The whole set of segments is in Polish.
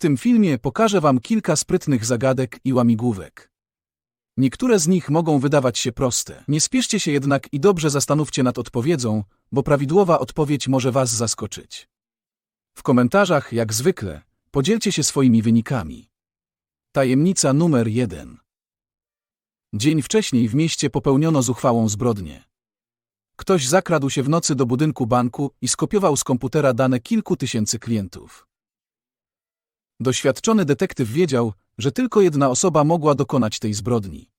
tym filmie pokażę Wam kilka sprytnych zagadek i łamigłówek. Niektóre z nich mogą wydawać się proste. Nie spieszcie się jednak i dobrze zastanówcie nad odpowiedzią, bo prawidłowa odpowiedź może Was zaskoczyć. W komentarzach, jak zwykle, podzielcie się swoimi wynikami. Tajemnica numer jeden. Dzień wcześniej w mieście popełniono zuchwałą zbrodnię. Ktoś zakradł się w nocy do budynku banku i skopiował z komputera dane kilku tysięcy klientów. Doświadczony detektyw wiedział, że tylko jedna osoba mogła dokonać tej zbrodni.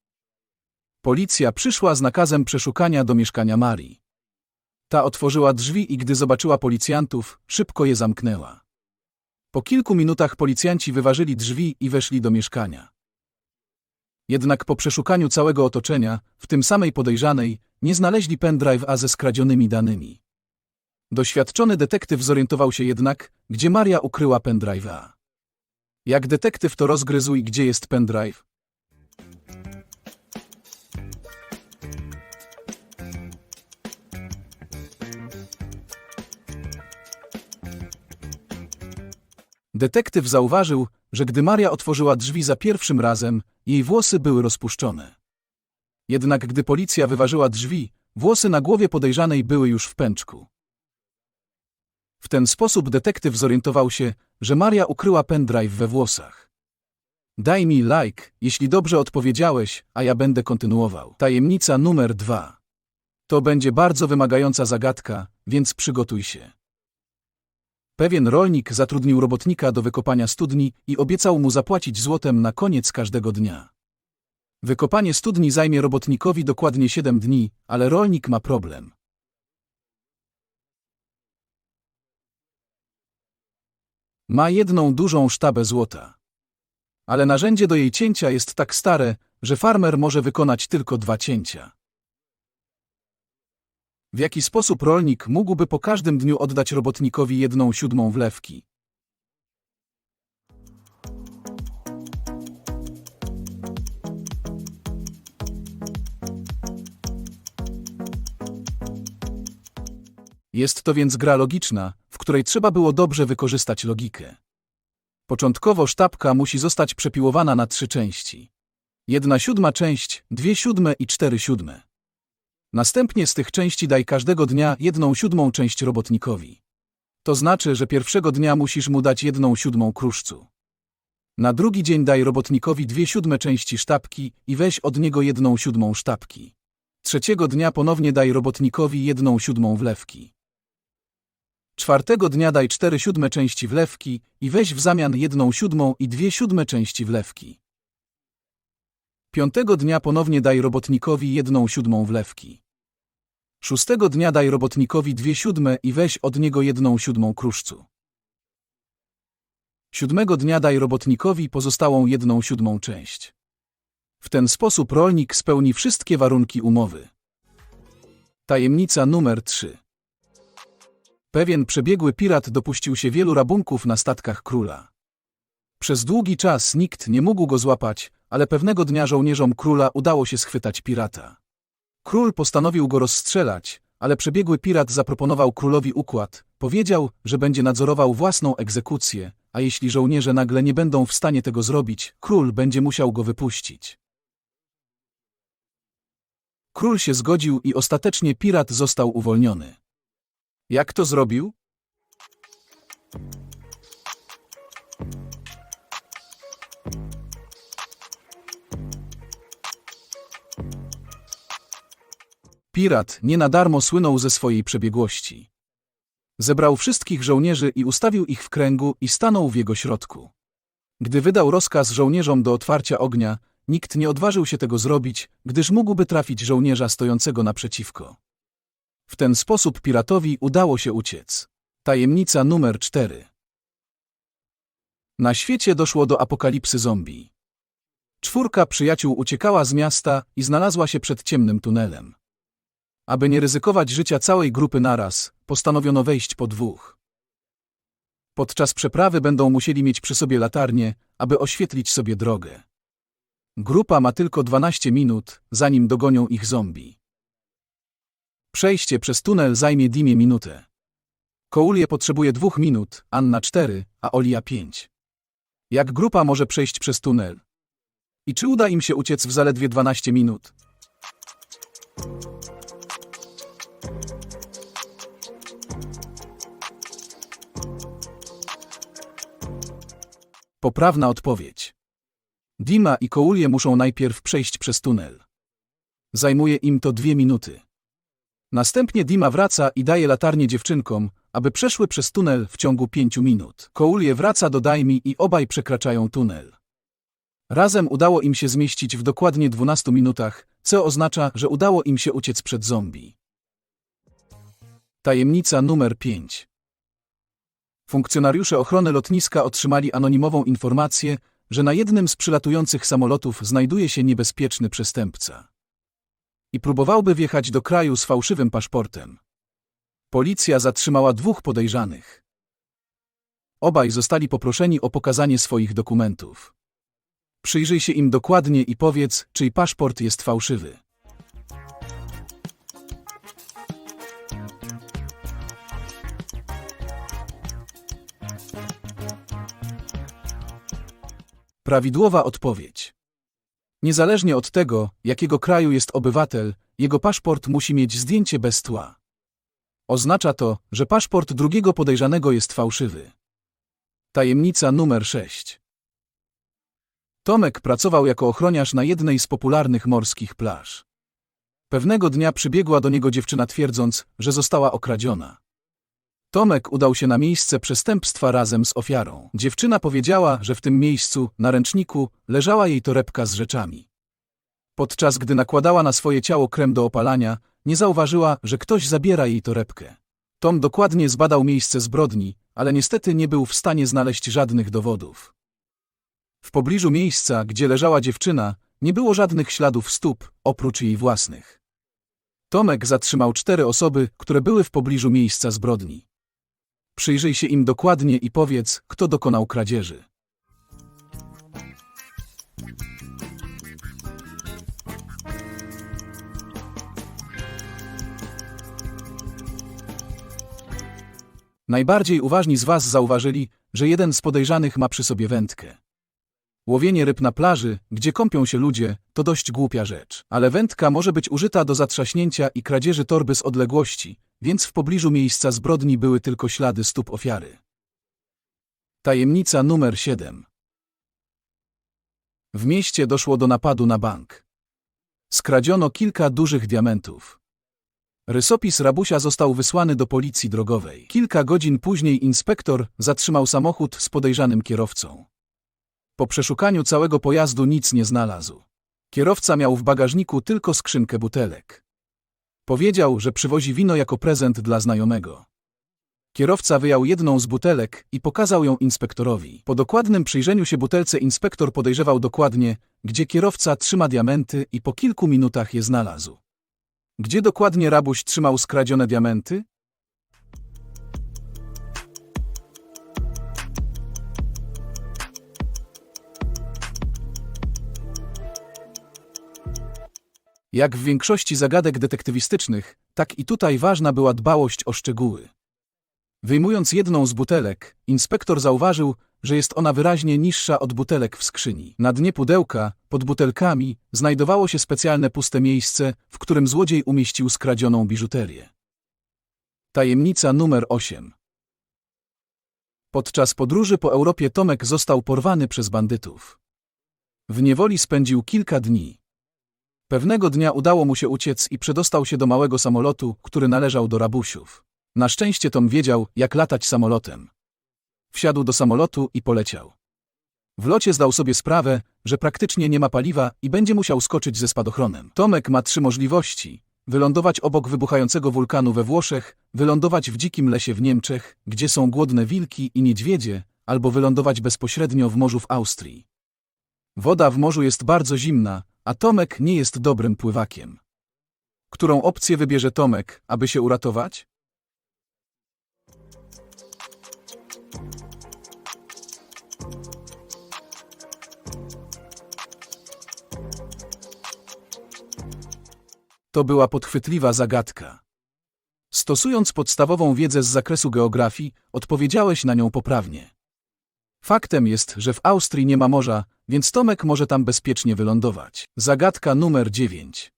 Policja przyszła z nakazem przeszukania do mieszkania Marii. Ta otworzyła drzwi i gdy zobaczyła policjantów, szybko je zamknęła. Po kilku minutach policjanci wyważyli drzwi i weszli do mieszkania. Jednak po przeszukaniu całego otoczenia, w tym samej podejrzanej, nie znaleźli pendrive A ze skradzionymi danymi. Doświadczony detektyw zorientował się jednak, gdzie Maria ukryła pendrive A. Jak detektyw to rozgryzł i gdzie jest pendrive? Detektyw zauważył, że gdy Maria otworzyła drzwi za pierwszym razem, jej włosy były rozpuszczone. Jednak gdy policja wyważyła drzwi, włosy na głowie podejrzanej były już w pęczku. W ten sposób detektyw zorientował się, że Maria ukryła pendrive we włosach. Daj mi like, jeśli dobrze odpowiedziałeś, a ja będę kontynuował. Tajemnica numer dwa. To będzie bardzo wymagająca zagadka, więc przygotuj się. Pewien rolnik zatrudnił robotnika do wykopania studni i obiecał mu zapłacić złotem na koniec każdego dnia. Wykopanie studni zajmie robotnikowi dokładnie 7 dni, ale rolnik ma problem. Ma jedną dużą sztabę złota. Ale narzędzie do jej cięcia jest tak stare, że farmer może wykonać tylko dwa cięcia. W jaki sposób rolnik mógłby po każdym dniu oddać robotnikowi jedną siódmą wlewki? Jest to więc gra logiczna, której trzeba było dobrze wykorzystać logikę. Początkowo sztabka musi zostać przepiłowana na trzy części. Jedna siódma część, dwie siódme i cztery siódme. Następnie z tych części daj każdego dnia jedną siódmą część robotnikowi. To znaczy, że pierwszego dnia musisz mu dać jedną siódmą kruszcu. Na drugi dzień daj robotnikowi dwie siódme części sztabki i weź od niego jedną siódmą sztabki. Trzeciego dnia ponownie daj robotnikowi jedną siódmą wlewki. Czwartego dnia daj cztery siódme części wlewki i weź w zamian jedną siódmą i dwie siódme części wlewki. Piątego dnia ponownie daj robotnikowi jedną siódmą wlewki. Szóstego dnia daj robotnikowi dwie siódme i weź od niego jedną siódmą kruszcu. Siódmego dnia daj robotnikowi pozostałą jedną siódmą część. W ten sposób rolnik spełni wszystkie warunki umowy. Tajemnica numer 3 Pewien przebiegły pirat dopuścił się wielu rabunków na statkach króla. Przez długi czas nikt nie mógł go złapać, ale pewnego dnia żołnierzom króla udało się schwytać pirata. Król postanowił go rozstrzelać, ale przebiegły pirat zaproponował królowi układ. Powiedział, że będzie nadzorował własną egzekucję, a jeśli żołnierze nagle nie będą w stanie tego zrobić, król będzie musiał go wypuścić. Król się zgodził i ostatecznie pirat został uwolniony. Jak to zrobił? Pirat nie na darmo słynął ze swojej przebiegłości. Zebrał wszystkich żołnierzy i ustawił ich w kręgu i stanął w jego środku. Gdy wydał rozkaz żołnierzom do otwarcia ognia, nikt nie odważył się tego zrobić, gdyż mógłby trafić żołnierza stojącego naprzeciwko. W ten sposób piratowi udało się uciec. Tajemnica numer 4 Na świecie doszło do apokalipsy zombie. Czwórka przyjaciół uciekała z miasta i znalazła się przed ciemnym tunelem. Aby nie ryzykować życia całej grupy naraz, postanowiono wejść po dwóch. Podczas przeprawy będą musieli mieć przy sobie latarnie, aby oświetlić sobie drogę. Grupa ma tylko 12 minut, zanim dogonią ich zombie. Przejście przez tunel zajmie Dimie minutę. Koulie potrzebuje dwóch minut, Anna cztery, a Olia pięć. Jak grupa może przejść przez tunel? I czy uda im się uciec w zaledwie 12 minut? Poprawna odpowiedź. Dima i Koulie muszą najpierw przejść przez tunel. Zajmuje im to dwie minuty. Następnie Dima wraca i daje latarnię dziewczynkom, aby przeszły przez tunel w ciągu pięciu minut. Koulie wraca do Daimi i obaj przekraczają tunel. Razem udało im się zmieścić w dokładnie 12 minutach, co oznacza, że udało im się uciec przed zombie. Tajemnica numer 5 Funkcjonariusze ochrony lotniska otrzymali anonimową informację, że na jednym z przylatujących samolotów znajduje się niebezpieczny przestępca. I próbowałby wjechać do kraju z fałszywym paszportem. Policja zatrzymała dwóch podejrzanych. Obaj zostali poproszeni o pokazanie swoich dokumentów. Przyjrzyj się im dokładnie i powiedz, czyj paszport jest fałszywy. Prawidłowa odpowiedź. Niezależnie od tego, jakiego kraju jest obywatel, jego paszport musi mieć zdjęcie bez tła. Oznacza to, że paszport drugiego podejrzanego jest fałszywy. Tajemnica numer 6. Tomek pracował jako ochroniarz na jednej z popularnych morskich plaż. Pewnego dnia przybiegła do niego dziewczyna twierdząc, że została okradziona. Tomek udał się na miejsce przestępstwa razem z ofiarą. Dziewczyna powiedziała, że w tym miejscu, na ręczniku, leżała jej torebka z rzeczami. Podczas gdy nakładała na swoje ciało krem do opalania, nie zauważyła, że ktoś zabiera jej torebkę. Tom dokładnie zbadał miejsce zbrodni, ale niestety nie był w stanie znaleźć żadnych dowodów. W pobliżu miejsca, gdzie leżała dziewczyna, nie było żadnych śladów stóp, oprócz jej własnych. Tomek zatrzymał cztery osoby, które były w pobliżu miejsca zbrodni. Przyjrzyj się im dokładnie i powiedz, kto dokonał kradzieży. Najbardziej uważni z Was zauważyli, że jeden z podejrzanych ma przy sobie wędkę. Łowienie ryb na plaży, gdzie kąpią się ludzie, to dość głupia rzecz. Ale wędka może być użyta do zatrzaśnięcia i kradzieży torby z odległości, więc w pobliżu miejsca zbrodni były tylko ślady stóp ofiary. Tajemnica numer 7 W mieście doszło do napadu na bank. Skradziono kilka dużych diamentów. Rysopis rabusia został wysłany do policji drogowej. Kilka godzin później inspektor zatrzymał samochód z podejrzanym kierowcą. Po przeszukaniu całego pojazdu nic nie znalazł. Kierowca miał w bagażniku tylko skrzynkę butelek. Powiedział, że przywozi wino jako prezent dla znajomego. Kierowca wyjął jedną z butelek i pokazał ją inspektorowi. Po dokładnym przyjrzeniu się butelce inspektor podejrzewał dokładnie, gdzie kierowca trzyma diamenty i po kilku minutach je znalazł. Gdzie dokładnie rabuś trzymał skradzione diamenty? Jak w większości zagadek detektywistycznych, tak i tutaj ważna była dbałość o szczegóły. Wyjmując jedną z butelek, inspektor zauważył, że jest ona wyraźnie niższa od butelek w skrzyni. Na dnie pudełka, pod butelkami, znajdowało się specjalne puste miejsce, w którym złodziej umieścił skradzioną biżuterię. Tajemnica numer 8 Podczas podróży po Europie Tomek został porwany przez bandytów. W niewoli spędził kilka dni. Pewnego dnia udało mu się uciec i przedostał się do małego samolotu, który należał do rabusiów. Na szczęście Tom wiedział, jak latać samolotem. Wsiadł do samolotu i poleciał. W locie zdał sobie sprawę, że praktycznie nie ma paliwa i będzie musiał skoczyć ze spadochronem. Tomek ma trzy możliwości. Wylądować obok wybuchającego wulkanu we Włoszech, wylądować w dzikim lesie w Niemczech, gdzie są głodne wilki i niedźwiedzie, albo wylądować bezpośrednio w morzu w Austrii. Woda w morzu jest bardzo zimna, a Tomek nie jest dobrym pływakiem. Którą opcję wybierze Tomek, aby się uratować? To była podchwytliwa zagadka. Stosując podstawową wiedzę z zakresu geografii, odpowiedziałeś na nią poprawnie. Faktem jest, że w Austrii nie ma morza, więc Tomek może tam bezpiecznie wylądować. Zagadka numer 9.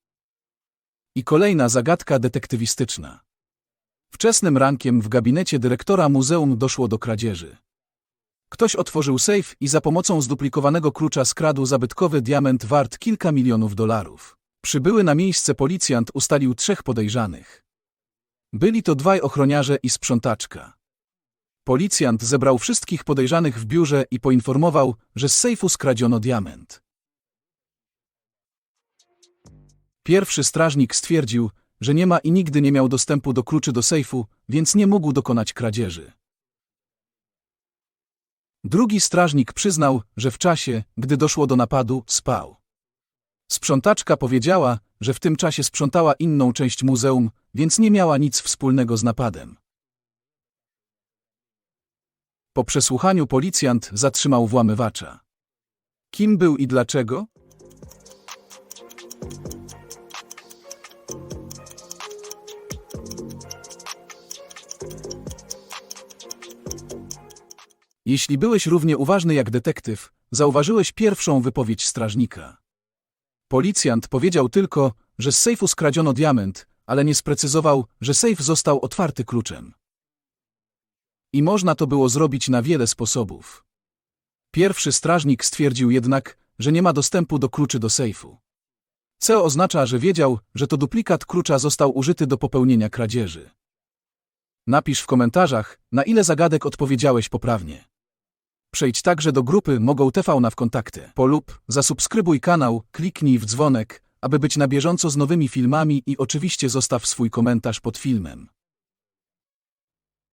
I kolejna zagadka detektywistyczna. Wczesnym rankiem w gabinecie dyrektora muzeum doszło do kradzieży. Ktoś otworzył sejf i za pomocą zduplikowanego klucza skradł zabytkowy diament wart kilka milionów dolarów. Przybyły na miejsce policjant ustalił trzech podejrzanych. Byli to dwaj ochroniarze i sprzątaczka. Policjant zebrał wszystkich podejrzanych w biurze i poinformował, że z sejfu skradziono diament. Pierwszy strażnik stwierdził, że nie ma i nigdy nie miał dostępu do kluczy do sejfu, więc nie mógł dokonać kradzieży. Drugi strażnik przyznał, że w czasie, gdy doszło do napadu, spał. Sprzątaczka powiedziała, że w tym czasie sprzątała inną część muzeum, więc nie miała nic wspólnego z napadem. Po przesłuchaniu policjant zatrzymał włamywacza. Kim był i dlaczego? Jeśli byłeś równie uważny jak detektyw, zauważyłeś pierwszą wypowiedź strażnika. Policjant powiedział tylko, że z sejfu skradziono diament, ale nie sprecyzował, że sejf został otwarty kluczem. I można to było zrobić na wiele sposobów. Pierwszy strażnik stwierdził jednak, że nie ma dostępu do kluczy do sejfu. Co oznacza, że wiedział, że to duplikat klucza został użyty do popełnienia kradzieży. Napisz w komentarzach, na ile zagadek odpowiedziałeś poprawnie. Przejdź także do grupy Mogą TV na w kontakty. Polub, zasubskrybuj kanał, kliknij w dzwonek, aby być na bieżąco z nowymi filmami i oczywiście zostaw swój komentarz pod filmem.